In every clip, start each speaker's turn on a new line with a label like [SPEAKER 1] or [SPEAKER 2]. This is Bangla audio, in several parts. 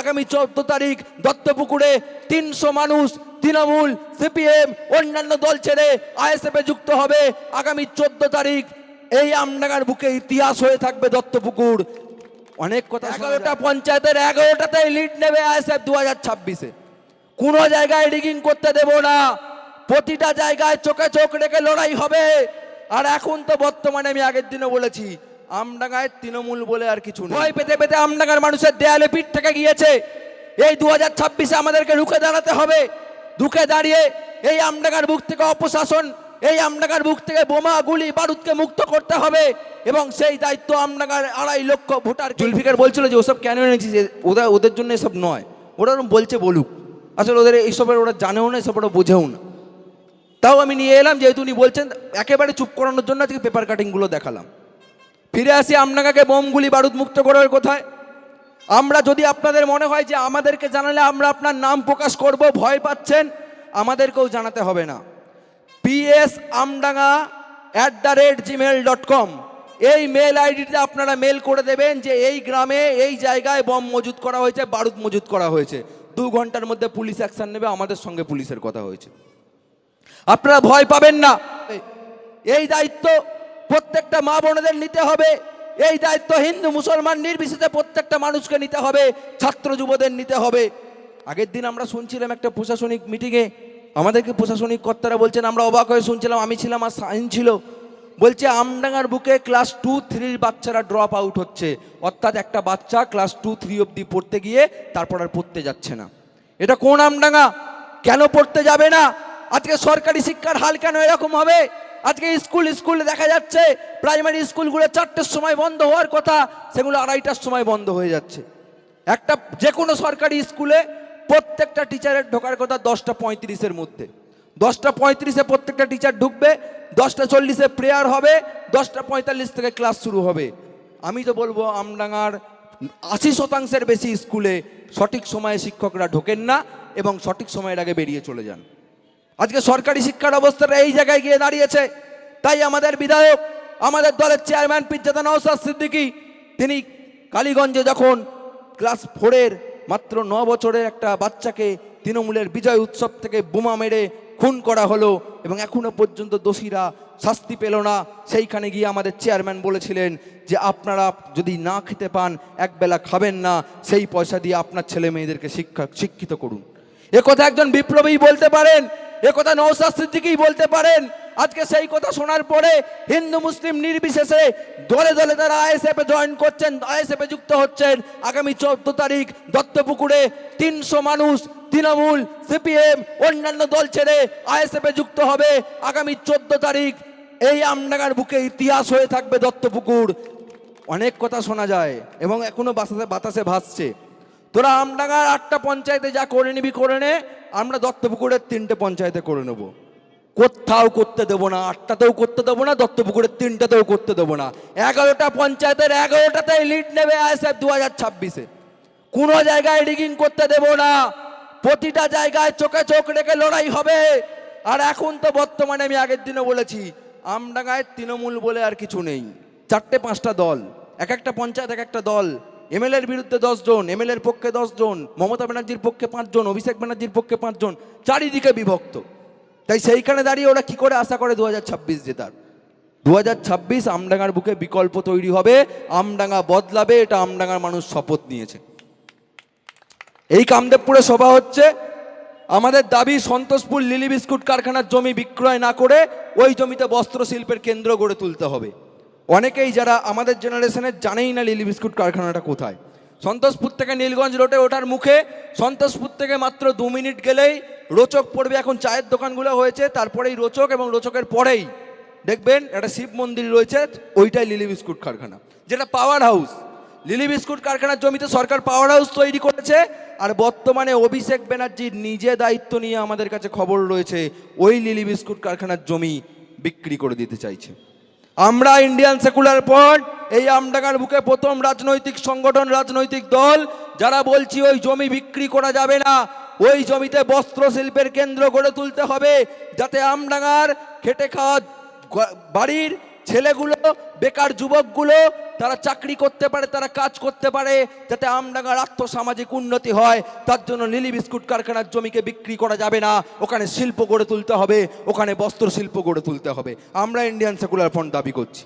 [SPEAKER 1] আগামী চোদ্দ তারিখ দত্তপুকুরে তিনশো মানুষ তৃণমূল সিপিএম অন্যান্য দল ছেড়ে আইএসএফে যুক্ত হবে। আগামী চোদ্দ তারিখ এই আমডাঙ্গার বুকে ইতিহাস হয়ে থাকবে দত্তপুকুর। অনেক কথা এগারোটা পঞ্চায়েতের এগারোটাতেই লিড নেবে আইএসএফ দু হাজার ছাব্বিশে। কোনো জায়গায় রিগিং করতে দেব না। প্রতিটা জায়গায় চোখে চোখ রেখে লড়াই হবে। আর এখন তো বর্তমানে আমি আগের দিনও বলেছি আমডাঙ্গায় তৃণমূল বলে আর কিছু ভয় পেতে পেতে আমডাঙ্গার মানুষের দেয়ালে পিঠ থেকে গিয়েছে। এই দু হাজার ছাব্বিশে আমাদেরকে রুখে দাঁড়াতে হবে। রুখে দাঁড়িয়ে এই আমডাঙ্গার বুক থেকে অপশাসন এই আমডাঙ্গার বুক থেকে বোমা গুলি বারুদকে মুক্ত করতে হবে এবং সেই দায়িত্ব আমডাঙ্গার আড়াই লক্ষ ভোটার জুলফিকার বলছিল যে ওসব কেন এনেছি যে ওরা ওদের জন্য এসব নয়। ওরা বলছে বলুক। আসলে ওদের এইসবের ওরা জানেও না এসব ওরা বোঝেও না। তাও আমি নিয়ে এলাম যেহেতু উনি বলছেন একেবারে চুপ করানোর জন্য আজকে পেপার কাটিংগুলো দেখালাম। ফিরে আসি আমনাগাকে বোমগুলি বারুদ মুক্ত করার কোথায়? আমরা যদি আপনাদের মনে হয় যে আমাদেরকে জানালে আমরা আপনার নাম প্রকাশ করব, ভয় পাচ্ছেন, আমাদেরকেও জানাতে হবে না। PS Amdanga at the rate gmail dot com এই মেল আইডিতে আপনারা মেল করে দেবেন যে এই গ্রামে, এই জায়গায় বম মজুত করা হয়েছে, বারুদ মজুত করা হয়েছে। দু ঘণ্টার মধ্যে পুলিশ অ্যাকশন নেবে, আমাদের সঙ্গে পুলিশের কথা হয়েছে। আপনারা ভয় পাবেন না। এই দায়িত্ব প্রত্যেকটা মা বোনেদের নিতে হবে। এই দায়িত্ব হিন্দু, মুসলমান নির্বিশেষে প্রত্যেকটা মানুষকে নিতে হবে, ছাত্র যুবদের নিতে হবে। আগের দিন আমরা শুনছিলাম একটা প্রশাসনিক মিটিংয়ে আমাদেরকে প্রশাসনিক কর্তারা বলছেন, আমরা অবাক হয়ে শুনছিলাম, আমি ছিলাম আর সাইন ছিল। বলছে, আমডাঙ্গার বুকে ক্লাস টু থ্রির বাচ্চারা ড্রপ আউট হচ্ছে। অর্থাৎ একটা বাচ্চা ক্লাস টু থ্রি অবধি পড়তে গিয়ে তারপর আর পড়তে যাচ্ছে না। এটা কোন আমডাঙ্গা? কেন পড়তে যাবে না? আজকে সরকারি শিক্ষার হাল কেন এরকম হবে? আজকে স্কুল, স্কুলে দেখা যাচ্ছে প্রাইমারি স্কুলগুলো চারটের সময় বন্ধ হওয়ার কথা, সেগুলো আড়াইটার সময় বন্ধ হয়ে যাচ্ছে। একটা যে কোনো সরকারি স্কুলে প্রত্যেকটা টিচারের ঢোকার কথা দশটা পঁয়ত্রিশের মধ্যে। দশটা পঁয়ত্রিশে প্রত্যেকটা টিচার ঢুকবে, দশটা চল্লিশে প্রেয়ার হবে, দশটা পঁয়তাল্লিশ থেকে ক্লাস শুরু হবে। আমি তো বলব, আমডাঙ্গার আশি শতাংশের বেশি স্কুলে সঠিক সময়ে শিক্ষকরা ঢোকেন না এবং সঠিক সময়ের আগে বেরিয়ে চলে যান। আজকে সরকারি শিক্ষার অবস্থাটা এই জায়গায় গিয়ে দাঁড়িয়েছে। তাই আমাদের বিধায়ক, আমাদের দলের চেয়ারম্যান পিজ্জাদা নওসাদ সিদ্দিকী, তিনি কালীগঞ্জে যখন ক্লাস ফোরের মাত্র ন বছরের একটা বাচ্চাকে তৃণমূলের বিজয় উৎসব থেকে বোমা মেরে খুন করা হলো এবং এখনও পর্যন্ত দোষীরা শাস্তি পেল না, সেইখানে গিয়ে আমাদের চেয়ারম্যান বলেছিলেন যে আপনারা যদি না খেতে পান, একবেলা খাবেন না, সেই পয়সা দিয়ে আপনার ছেলে মেয়েদেরকে শিক্ষা, শিক্ষিত করুন। এ কথা একজন বিপ্লবী বলতে পারেন এ কথা নৌসাদ সিদ্দিকী বলতে পারেন। আজকে সেই কথা শোনার পরে হিন্দু মুসলিম নির্বিশেষে দলে দলে তারা আইএসএফে জয়েন করছেন, আইএসএফে যুক্ত হচ্ছেন। আগামী চোদ্দ তারিখ দত্তপুকুরে তিনশো মানুষ, তৃণমূল, সিপিএম, অন্যান্য দল ছেড়ে আইএসএফে যুক্ত হবে। আগামী চোদ্দ তারিখ এই আমডাঙ্গার বুকে ইতিহাস হয়ে থাকবে দত্তপুকুর। অনেক কথা শোনা যায় এবং এখনও বাতাসে বাতাসে ভাসছে। তোরা আমডাঙ্গার আটটা পঞ্চায়েতে যা করে নিবি করে নে, আমরা দত্তপুকুরের তিনটে পঞ্চায়েতে করে নেব। কোথাও করতে দেবো না, আটটাতেও করতে দেবো না, দত্তপুকুরের তিনটাতেও করতে দেবো না। এগারোটা পঞ্চায়েতের এগারোটাতেই লিড নেবে আইএসএফ দু হাজার ছাব্বিশে। কোনো জায়গায় রিগিং করতে দেবো না। প্রতিটা জায়গায় চোখে চোখ রেখে লড়াই হবে। আর এখন তো বর্তমানে আমি আগের দিনও বলেছি, আমডাঙ্গায় তৃণমূল বলে আর কিছু নেই। চারটে পাঁচটা দল, এক একটা পঞ্চায়েত, এক একটা দল। এমএলএর বিরুদ্ধে দশজন এমএলএর পক্ষে দশজন মমতা ব্যানার্জির পক্ষে পাঁচজন অভিষেক ব্যানার্জির পক্ষে পাঁচজন চারিদিকে বিভক্ত। তাই সেইখানে দাঁড়িয়ে ওরা কি করে আশা করে দু হাজার ছাব্বিশ জেতার? দু হাজার ছাব্বিশ আমডাঙ্গার বুকে বিকল্প তৈরি হবে, আমডাঙ্গা বদলাবে, এটা আমডাঙ্গার মানুষ শপথ নিয়েছে। এই কামদেবপুরে সভা হচ্ছে, আমাদের দাবি সন্তোষপুর লিলি বিস্কুট কারখানার জমি বিক্রয় না করে ওই জমিতে বস্ত্র শিল্পের কেন্দ্র গড়ে তুলতে হবে। অনেকেই যারা আমাদের জেনারেশনের জানেই না লিলি বিস্কুট কারখানাটা কোথায়। সন্তোষপুর থেকে নীলগঞ্জ রোডে ওঠার মুখে সন্তোষপুর থেকে মাত্র দু মিনিট গেলেই রোচক পড়বে এখন চায়ের দোকানগুলো হয়েছে, তারপরেই রোচক এবং রোচকের পরেই দেখবেন একটা শিব মন্দির রয়েছে, ওইটাই লিলি বিস্কুট কারখানা, যেটা পাওয়ার হাউস লিলি বিস্কুট কারখানার জমিতে সরকার পাওয়ার হাউস তৈরি করেছে, আর বর্তমানে অভিষেক ব্যানার্জির নিজে দায়িত্ব নিয়ে আমাদের কাছে খবর রয়েছে, ওই লিলি বিস্কুট কারখানার জমি বিক্রি করে দিতে চাইছে। আমরা ইন্ডিয়ান সেকুলার ফ্রন্ট এই আমডাঙ্গার বুকে প্রথম রাজনৈতিক সংগঠন, রাজনৈতিক দল, যারা বলছি ওই জমি বিক্রি করা যাবে না, ওই জমিতে বস্ত্র শিল্পের কেন্দ্র গড়ে তুলতে হবে, যাতে আমডাঙ্গার খেটে খাওয়া বাড়ির ছেলেগুলো, বেকার যুবকগুলো, তারা চাকরি করতে পারে, তারা কাজ করতে পারে, যাতে আমডাঙ্গার আর্থসামাজিক উন্নতি হয়, তার জন্য লিলি বিস্কুট কারখানার জমিকে বিক্রি করা যাবে না, ওখানে শিল্প গড়ে তুলতে হবে, ওখানে বস্ত্র শিল্প গড়ে তুলতে হবে। আমরা ইন্ডিয়ান সেকুলার ফ্রন্ট দাবি করছি।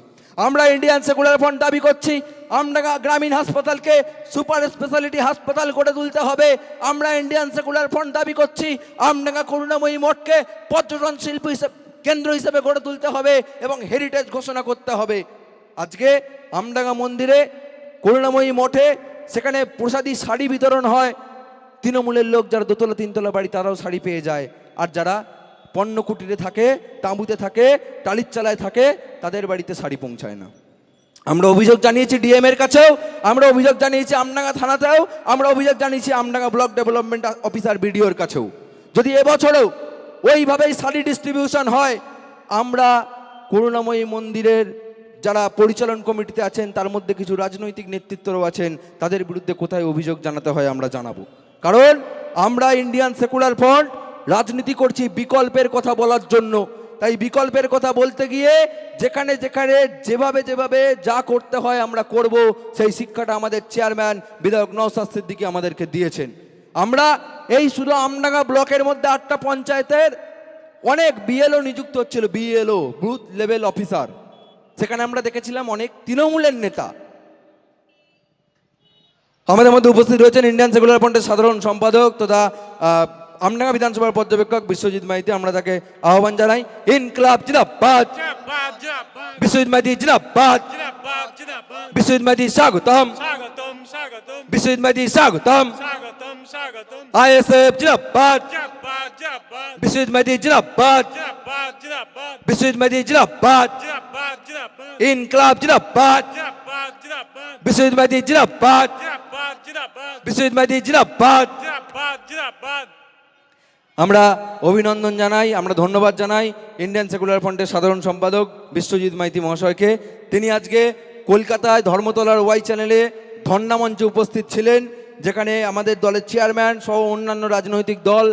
[SPEAKER 1] আমরা ইন্ডিয়ান সেকুলার ফ্রন্ট দাবি করছি, আমডাঙ্গা গ্রামীণ হাসপাতালকে সুপার স্পেশালিটি হাসপাতাল গড়ে তুলতে হবে, আমরা ইন্ডিয়ান সেকুলার ফ্রন্ট দাবি করছি, আমডাঙ্গা করুণাময়ী মঠকে পর্যটন শিল্প হিসেবে কেন্দ্র হিসেবে গড়ে তুলতে হবে এবং হেরিটেজ ঘোষণা করতে হবে। আজকে আমডাঙ্গা মন্দিরে করুণাময়ী মঠে সেখানে প্রসাদী শাড়ি বিতরণ হয়। তৃণমূলের লোক যারা দোতলা, তিনতলা বাড়ি, তারাও শাড়ি পেয়ে যায়। আর যারা পণ্য কুটিরে থাকে, তাঁবুতে থাকে, টালির চালায় থাকে, তাদের বাড়িতে শাড়ি পৌঁছায় না। আমরা অভিযোগ জানিয়েছি ডিএম এর কাছেও, আমরা অভিযোগ জানিয়েছি আমডাঙ্গা থানাতেও, আমরা অভিযোগ জানিয়েছি আমডাঙ্গা ব্লক ডেভেলপমেন্ট অফিসার বিডিওর কাছেও। যদি এবছরেও ওইভাবেই শাড়ি ডিস্ট্রিবিউশন হয়। আমরা করুণাময়ী মন্দিরের যারা পরিচালন কমিটিতে আছেন, তার মধ্যে কিছু রাজনৈতিক নেতৃত্বও আছেন, তাদের বিরুদ্ধে কোথায় অভিযোগ জানাতে হয় আমরা জানাব। কারণ আমরা ইন্ডিয়ান সেকুলার ফ্রন্ট রাজনীতি করছি বিকল্পের কথা বলার জন্য। তাই বিকল্পের কথা বলতে গিয়ে যেখানে যেখানে, যেভাবে যেভাবে যা করতে হয় আমরা করব, সেই শিক্ষাটা আমাদের চেয়ারম্যান বিধায়ক নওসাদ সিদ্দিকী আমাদেরকে দিয়েছেন। আমরা এই শুধু আমডাঙ্গা ব্লকের মধ্যে আটটা পঞ্চায়েতের অনেক বিএলও নিযুক্ত হচ্ছিল বিএলও বুথ লেভেল অফিসার সেখানে আমরা দেখেছিলাম অনেক তৃণমূলের নেতা। আমাদের মধ্যে উপস্থিত রয়েছেন ইন্ডিয়ান সেকুলার ফ্রন্টের সাধারণ সম্পাদক তথা আমডাঙ্গা বিধানসভার পর্যবেক্ষক বিশ্বজিৎ মাইতি, আমরা তাকে আহ্বান জানাই, ইনকলাব
[SPEAKER 2] জিন্দাবাদ।
[SPEAKER 1] বিশ্বজিৎ মাইতি,
[SPEAKER 2] জিন্দাবাদ।
[SPEAKER 1] বিশ্বজিৎ মাইতি, স্বাগতম। বিশ্বজিৎ মাইতি, স্বাগতম। আইএসএফ,
[SPEAKER 2] জিন্দাবাদ।
[SPEAKER 1] বিশ্বজিৎ মাইতি,
[SPEAKER 2] জিন্দাবাদ।
[SPEAKER 1] বিশ্বজিৎ মাইতি,
[SPEAKER 2] জিন্দাবাদ।
[SPEAKER 1] ইনকলাব,
[SPEAKER 2] জিন্দাবাদ।
[SPEAKER 1] বিশ্বজিৎ মাইতি,
[SPEAKER 2] জিন্দাবাদ।
[SPEAKER 1] বিশ্বজিৎ মাইতি,
[SPEAKER 2] জিন্দাবাদ।
[SPEAKER 1] আমরা অভিনন্দন জানাই, আমরা ধন্যবাদ জানাই ইন্ডিয়ান সেকুলার ফ্রন্টের সাধারণ সম্পাদক বিশ্বজিৎ মাইতি মহাশয়কে। তিনি আজকে কলকাতায় ধর্মতলার ওয়াই চ্যানেলে ধর্ণা মঞ্চে উপস্থিত ছিলেন, যেখানে আমাদের দলের চেয়ারম্যান সহ অন্যান্য রাজনৈতিক দল,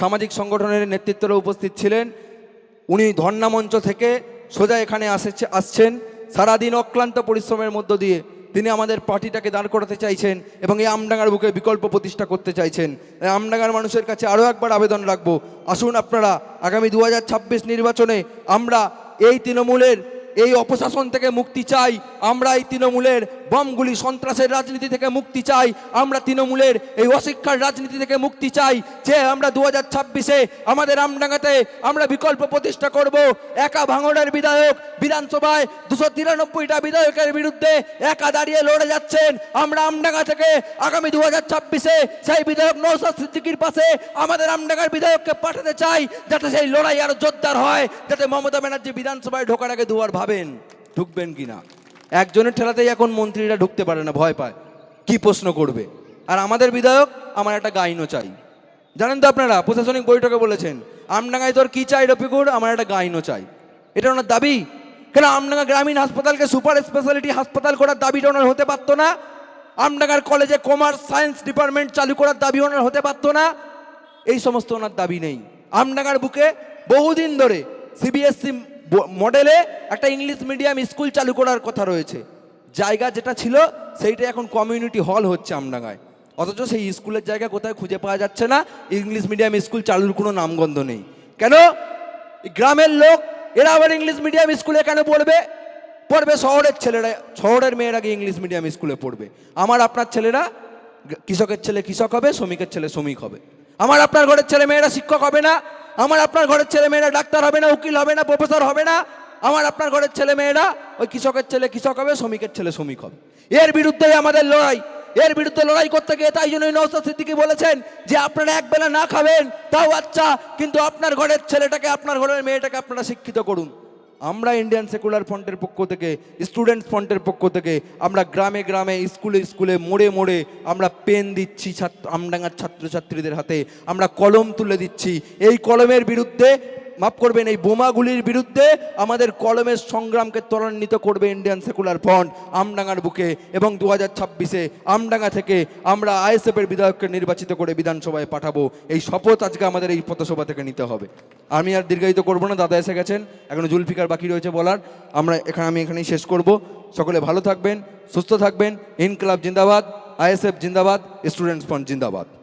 [SPEAKER 1] সামাজিক সংগঠনের নেতৃত্বরা উপস্থিত ছিলেন। উনি ধর্ণা মঞ্চ থেকে সোজা এখানে আসেছে, আসছেন। সারাদিন অক্লান্ত পরিশ্রমের মধ্য দিয়ে তিনি আমাদের পার্টিটাকে দাঁড় করাতে চাইছেন এবং এই আমডাঙ্গার বুকে বিকল্প প্রতিষ্ঠা করতে চাইছেন। আমডাঙ্গার মানুষের কাছে আরও একবার আবেদন রাখব। আসুন আপনারা, আগামী দু হাজার ছাব্বিশ নির্বাচনে আমরা এই তৃণমূলের এই অপশাসন থেকে মুক্তি চাই। আমরা এই তৃণমূলের বমগুলি সন্ত্রাসের রাজনীতি থেকে মুক্তি চাই। আমরা তৃণমূলের এই অশিক্ষার রাজনীতি থেকে মুক্তি চাই। যে আমরা দু হাজার ছাব্বিশে আমাদের আমডাঙ্গাতে আমরা বিকল্প প্রতিষ্ঠা করব। একা ভাঙড়ের বিধায়ক বিধানসভায় দুশো তিরানব্বইটা বিধায়কের বিরুদ্ধে একা দাঁড়িয়ে লড়ে যাচ্ছেন। আমরা আমডাঙ্গা থেকে আগামী দু হাজার ছাব্বিশে সেই বিধায়ক নৌসাদ সিদ্দিকির পাশে আমাদের আমডাঙ্গার বিধায়ককে পাঠাতে চাই, যাতে সেই লড়াই আরও জোরদার হয়, যাতে মমতা ব্যানার্জি বিধানসভায় ঢোকার আগে দুবার ভাবেন। ঢুকবেন কিনা? একজনের ঠেলাতেই এখন মন্ত্রীরা ঢুকতে পারে না, ভয় পায়। কি প্রশ্ন করবে? আর আমাদের বিধায়ক, আমার একটা গাইনও চাই। জানেন তো আপনারা, প্রশাসনিক বৈঠকে বলেছেন, আমডাঙ্গায় তোর কি চাই রফিকুর? আমার একটা গাইনও চাই। এটা ওনার দাবি? কেন আমডাঙ্গা গ্রামীণ হাসপাতালকে সুপার স্পেশালিটি হাসপাতাল করার দাবিটা ওনার হতে পারতো না? আমডাঙ্গার কলেজে কমার্স, সায়েন্স ডিপার্টমেন্ট চালু করার দাবি ওনার হতে পারতো না? এই সমস্ত ওনার দাবি নেই। আমডাঙ্গার বুকে বহুদিন ধরে সিবিএসসি মডেলে একটা ইংলিশ মিডিয়াম স্কুল চালু করার কথা রয়েছে। জায়গা যেটা ছিল, সেইটা এখন কমিউনিটি হল হচ্ছে আমডাঙ্গায়। অথচ সেই স্কুলের জায়গা কোথায় খুঁজে পাওয়া যাচ্ছে না ইংলিশ মিডিয়াম স্কুল চালুর কোনো নামগন্ধ নেই। কেন? গ্রামের লোক, এরা আবার ইংলিশ মিডিয়াম স্কুলে কেন পড়বে? পড়বে শহরের ছেলেরা, শহরের মেয়েরা গিয়ে ইংলিশ মিডিয়াম স্কুলে পড়বে। আমার আপনার ছেলেরা, কৃষকের ছেলে কৃষক হবে, শ্রমিকের ছেলে শ্রমিক হবে। আমার আপনার ঘরের ছেলে মেয়েরা শিক্ষক হবে না আমার আপনার ঘরের ছেলে মেয়েরা ডাক্তার হবে না, উকিল হবে না, প্রফেসর হবে না। আমার আপনার ঘরের ছেলে মেয়েরা ওই কৃষকের ছেলে কৃষক হবে, শ্রমিকের ছেলে শ্রমিক হবে। এর বিরুদ্ধেই আমাদের লড়াই। এর বিরুদ্ধে লড়াই করতে গিয়ে তাই জন্যই নৌসাদ সিদ্দিকি বলেছেন যে আপনারা এক বেলা না খাবেন, তাও আচ্ছা কিন্তু আপনার ঘরের ছেলেটাকে, আপনার ঘরের মেয়েটাকে আপনারা শিক্ষিত করুন। আমরা ইন্ডিয়ান সেকুলার ফ্রন্টের পক্ষ থেকে স্টুডেন্টস ফ্রন্টের পক্ষ থেকে, আমরা গ্রামে গ্রামে, স্কুলে স্কুলে, মোড়ে মোড়ে আমরা পেন দিচ্ছি ছাত্র আমডাঙ্গার ছাত্রছাত্রীদের হাতে, আমরা কলম তুলে দিচ্ছি। এই কলমের বিরুদ্ধে মাফ করবেন, এই বোমাগুলির বিরুদ্ধে আমাদের কলমের সংগ্রামকে ত্বরান্বিত করবে ইন্ডিয়ান সেকুলার ফ্রন্ট আমডাঙ্গার বুকে। এবং দু হাজার ছাব্বিশে আমডাঙ্গা থেকে আমরা আইএসএফের বিধায়ককে নির্বাচিত করে বিধানসভায় পাঠাবো। এই শপথ আজকে আমাদের এই পথসভা থেকে নিতে হবে। আমি আর দীর্ঘায়িত করব না, দাদা এসে গেছেন, এখনও জুলফিকার বাকি রয়েছে বলার। আমরা এখানে আমি এখানেই শেষ করব। সকলে ভালো থাকবেন, সুস্থ থাকবেন। ইনকলাব জিন্দাবাদ, আইএসএফ জিন্দাবাদ, স্টুডেন্টস ফ্রন্ট জিন্দাবাদ।